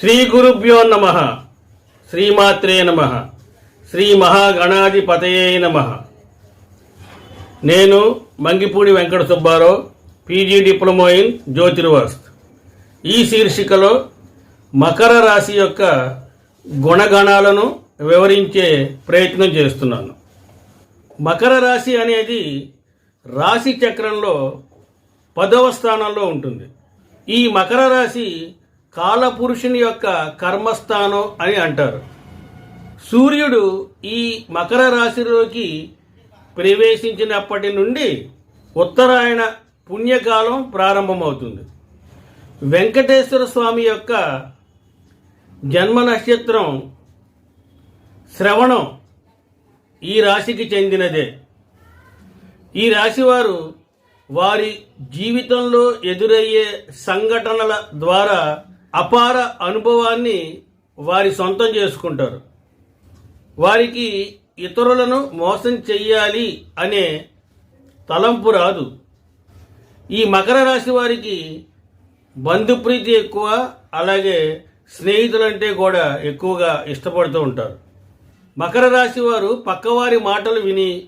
శ్రీ గురుభ్యో నమ. శ్రీమాత్రే నమ. శ్రీ మహాగణాధిపతయే నమ. నేను Mangipudi Venkata Subbarao PG diploma in జ్యోతిర్వాస్తు. ఈ శీర్షికలో మకర రాశి యొక్క గుణగణాలను వివరించే ప్రయత్నం చేస్తున్నాను. మకర రాశి అనేది రాశి చక్రంలో పదవ స్థానంలో ఉంటుంది. ఈ మకర రాశి కాలపురుషుని యొక్క కర్మస్థానం అని అంటారు. సూర్యుడు ఈ మకర రాశిలోకి ప్రవేశించినప్పటి నుండి ఉత్తరాయణ పుణ్యకాలం ప్రారంభమవుతుంది. వెంకటేశ్వర స్వామి యొక్క జన్మ నక్షత్రం శ్రవణం ఈ రాశికి చెందినదే. ఈ రాశివారు వారి జీవితంలో ఎదురయ్యే సంఘటనల ద్వారా అపార అనుభవాన్ని వారి సొంతం చేసుకుంటారు. వారికి ఇతరులను మోసం చెయ్యాలి అనే తలంపు రాదు. ఈ మకర రాశి వారికి బంధుప్రీతి ఎక్కువ అలాగే స్నేహితులంటే కూడా ఎక్కువగా ఇష్టపడుతూ ఉంటారు. మకర రాశి వారు పక్కవారి మాటలు విని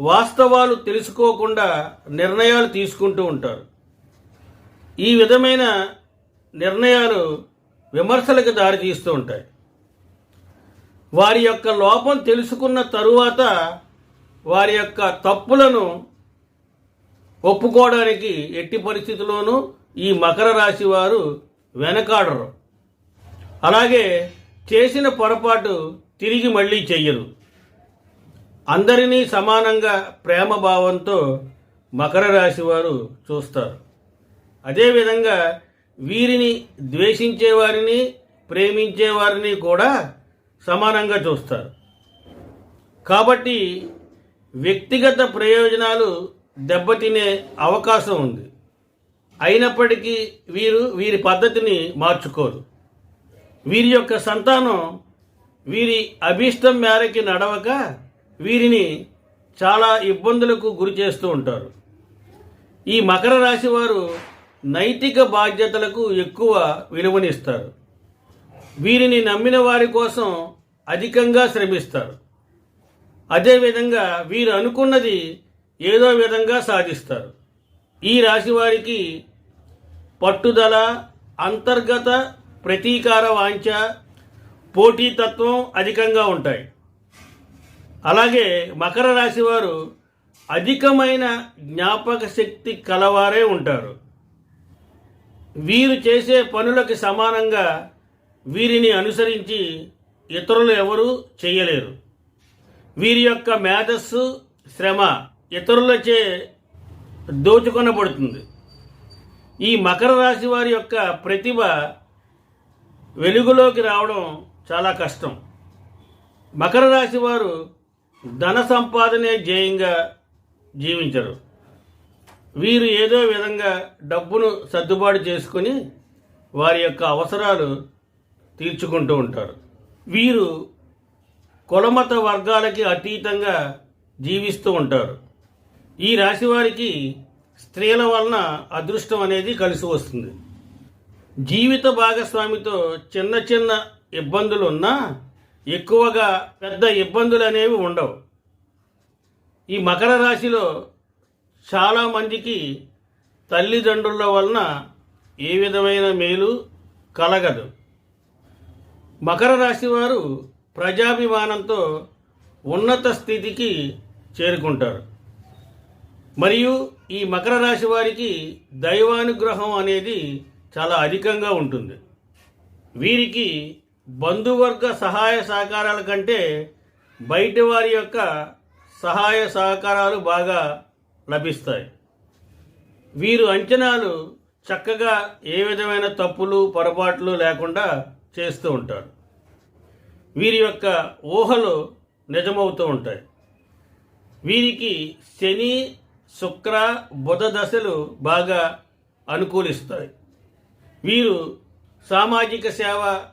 వాస్తవాలు తెలుసుకోకుండా నిర్ణయాలు తీసుకుంటూ ఉంటారు. ఈ విధమైన నిర్ణయాలు విమర్శలకు దారితీస్తూ ఉంటాయి. వారి యొక్క లోపం తెలుసుకున్న తరువాత వారి యొక్క తప్పులను ఒప్పుకోవడానికి ఎట్టి పరిస్థితుల్లోనూ ఈ మకర రాశి వారు వెనకాడరు. అలాగే చేసిన పొరపాటు తిరిగి మళ్ళీ చెయ్యరు. అందరినీ సమానంగా ప్రేమ భావంతో మకర రాశి వారు చూస్తారు. అదేవిధంగా వీరిని ద్వేషించే వారిని ప్రేమించే వారిని కూడా సమానంగా చూస్తారు. కాబట్టి వ్యక్తిగత ప్రయోజనాలు దెబ్బతినే అవకాశం ఉంది. అయినప్పటికీ వీరు వీరి పద్ధతిని మార్చుకోరు. వీరి యొక్క సంతానం వీరి అభీష్టం మేరకి నడవక వీరిని చాలా ఇబ్బందులకు గురి చేస్తూ ఉంటారు. ఈ మకర రాశి వారు నైతిక బాధ్యతలకు ఎక్కువ విలువనిస్తారు. వీరిని నమ్మిన వారి కోసం అధికంగా శ్రమిస్తారు. అదేవిధంగా వీరు అనుకున్నది ఏదో విధంగా సాధిస్తారు. ఈ రాశి వారికి పట్టుదల అంతర్గత ప్రతీకార వాంఛ పోటీతత్వం అధికంగా ఉంటాయి. అలాగే మకర రాశి వారు అధికమైన జ్ఞాపక శక్తి కలవారే ఉంటారు. వీరు చేసే పనులకి సమానంగా వీరిని అనుసరించి ఇతరులు ఎవరూ చేయలేరు. వీరి యొక్క మేధస్సు శ్రమ ఇతరులచే దోచుకొనబడుతుంది. ఈ మకర రాశి వారి యొక్క ప్రతిభ వెలుగులోకి రావడం చాలా కష్టం. మకర రాశి వారు ధన సంపాదనే ధ్యేయంగా జీవించరు. వీరు ఏదో విధంగా డబ్బును సర్దుబాటు చేసుకుని వారి యొక్క అవసరాలు తీర్చుకుంటూ ఉంటారు. వీరు కులమత వర్గాలకి అతీతంగా జీవిస్తూ ఉంటారు. ఈ రాశి వారికి స్త్రీల వలన అదృష్టం అనేది కలిసి వస్తుంది. జీవిత భాగస్వామితో చిన్న చిన్న ఇబ్బందులు ఉన్నా ఎక్కువగా పెద్ద ఇబ్బందులు అనేవి ఉండవు. ఈ మకర రాశిలో చాలామందికి తల్లిదండ్రుల వలన ఏ విధమైన మేలు కలగదు. మకర రాశి వారు ప్రజాభిమానంతో ఉన్నత స్థితికి చేరుకుంటారు. మరియు ఈ మకర రాశి వారికి దైవానుగ్రహం అనేది చాలా అధికంగా ఉంటుంది. వీరికి బంధువర్గ సహాయ సహకారాల కంటే బయట వారి యొక్క సహాయ సహకారాలు బాగా లభిస్తాయి. వీరు అంచనాలు చక్కగా ఏ విధమైన తప్పులు పొరపాట్లు లేకుండా చేస్తూ ఉంటారు. వీరి యొక్క ఊహలు నిజమవుతూ ఉంటాయి. వీరికి శని శుక్ర బుధ దశలు బాగా అనుకూలిస్తాయి. వీరు సామాజిక సేవ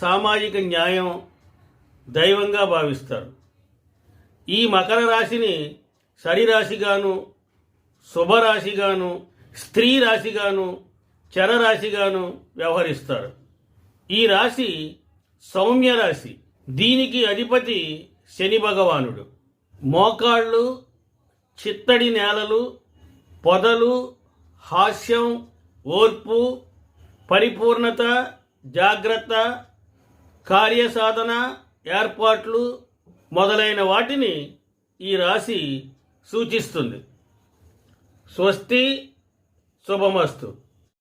సామాజిక న్యాయం దైవంగా భావిస్తారు. ఈ మకర రాశిని శరీరాశిగాను శుభరాశిగాను స్త్రీ రాశిగాను చరరాశిగాను వ్యవహరిస్తారు. ఈ రాశి సౌమ్య రాశి. దీనికి అధిపతి శని భగవానుడు. మోకాళ్ళు చిత్తడి నేలలు పొదలు హాస్యం ఓర్పు పరిపూర్ణత జాగ్రత్త కార్యసాధన ఏర్పాట్లు మొదలైన వాటిని ఈ రాశి సూచిస్తుంది. స్వస్తి శుభమస్తు.